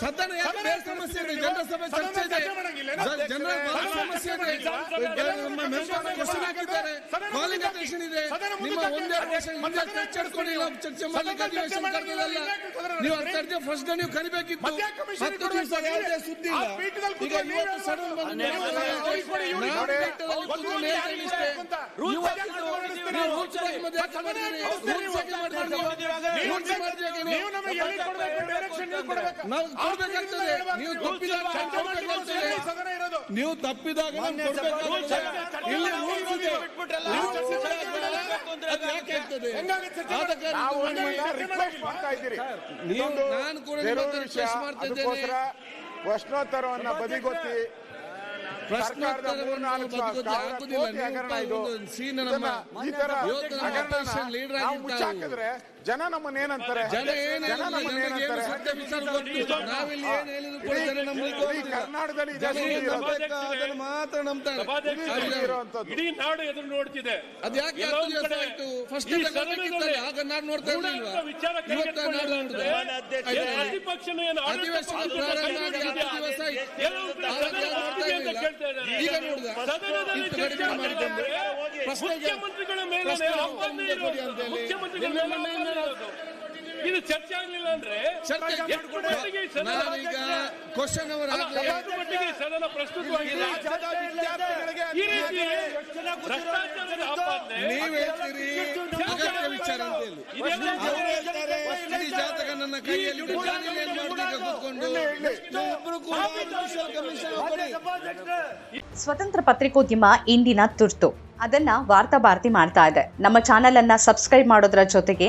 ಸದನ ಯಾಕೆ ಬೇರೆ ಸಮಸ್ಯೆ ಇದೆ? ಜನರ ಸಭೆ ಚರ್ಚೆ ಇದೆ. ಮಾಡಂಗಿಲ್ಲ ಏನು? ಜನರ ಬಹಳ ಸಮಸ್ಯೆ ಇದೆ. ಕ್ವಶನ್ ಹಾಕಿದ್ದಾರೆ ಕಾಲಿಂಗ್ ಅಟೆನ್ಷನ್ ಇದೆ. ನಿಮ್ಮ ವರ್ಷ ಹಿಂದೆ ಚರ್ಚೆ ಹಿಡ್ಕೊಂಡಿಲ್ಲ ಚರ್ಚೆ ಮಾಡ್ಲಿಕ್ಕೆ ಅಧಿವೇಶನ ಕರೆದಿಲ್ಲ ನೀವು ಅರ್ಥಾರ್ಥ ಫಸ್ಟ್ ನೀವು ಕರಿಬೇಕಿತ್ತು. ಮಧ್ಯ ಕಮಿಷನ್ ಹತ್ತು ದಿವಸ ಯಾವುದೇ ಸುದ್ದಿ ಇಲ್ಲ. ಆ ಪೀಠದಲ್ಲಿ ಈಗ ಇವತ್ತು ಸಡನ್ ಬಂದು ಇದು ಕೊಡ್ಬೇಕಾಗ್ತದೆ. ನೀವು ತಪ್ಪಿದಾಗ ನೀವು ತಪ್ಪಿದಾಗ ನಾನು ಕೂಡ. ಪ್ರಶ್ನೋತ್ತರವನ್ನ ಬದಿಗೊತ್ತಿ. ಜನ ನಮ್ಮನ್ನ ಏನಂತಾರೆ ಜನ ಏನಂತಾರೆ. ನಾವಿಲ್ಲಿ ಏನ್ ಹೇಳಿದ್ರು ಜನ ನಂಬಲಿಕ್ಕೆ. ಕರ್ನಾಟಕದಲ್ಲಿ ಅದನ್ನು ಮಾತ್ರ ನಂಬ್ತಾರೆ. ಇಡೀ ನಾಡು ಎದುರು ನೋಡ್ತಿದೆ. ಅದ್ಯಾಕೆ ಫಸ್ಟ್ ಆಗ ನಾನು ನೋಡ್ತಾ ಇರ್ಲಿಲ್ವಾ? ವಿಚಾರ ಇವತ್ತು ನಾಡು ಕೈಗೆತ್ತಿಕೊಳ್ಳಿಲ್ಲ ನೋಡಿದೆ ಅಂದ್ರೆ ಏನ್ ಪ್ರತಿಪಕ್ಷನ ಏನು ಆಡಳಿತ ಅಧಿವೇಶನ ಪ್ರಾರಂಭ ಮಾಡಿ ಹತ್ತು ದಿವಸ. ಈಗ ನೋಡಿದ ಕಡಿಮೆ ಮಾಡಿಕೊಂಡು ಪ್ರಶ್ನೆಗೆ ಮುಖ್ಯಮಂತ್ರಿಗಳ ಮೇಲೆ ಪ್ರಶ್ನೆ ಕೊಡಿ ಇರೋದು. ಅಂತ ಹೇಳಿ. ಇದು ಚರ್ಚೆ ಆಗ್ಲಿಲ್ಲ ಅಂದ್ರೆ ನಾನೀಗ ಕ್ವಶನ್ ಅವರ್ ಮಟ್ಟಿಗೆ ಸದನ ಪ್ರಸ್ತುತವಾಗಿದೆ ಈ ರೀತಿ ಭ್ರಷ್ಟಾಚಾರದ ಆಪಾದನೆ ನೀವ್ ಹೇಳ್ತೀರಿ ಅಗತ್ಯ ವಿಚಾರ ಅಂತ ಹೇಳಿ. ಇದೆಲ್ಲ ಅವ್ರು ಜಾತಕ ನನ್ನ ಕೈಯಲ್ಲಿ ಇದೆ, ನಾನು ಏನ್ ಮಾಡ್ಬೇಕು ಕೂತ್ಕೊಂಡು ಒಬ್ರು ಕೂಡ ಜುಡಿಷಿಯಲ್ ಕಮಿಷನ್ ಕೊಡಿ ಸ್ವತಂತ್ರ ಪತ್ರಿಕೋದ್ಯಮ ಇಂದಿನ ತುರ್ತು. ಅದನ್ನ ವಾರ್ತಾ ಭಾರತಿ ಮಾಡ್ತಾ ಇದೆ. ನಮ್ಮ ಚಾನೆಲ್ ಅನ್ನ ಸಬ್ಸ್ಕ್ರೈಬ್ ಮಾಡೋದ್ರ ಜೊತೆಗೆ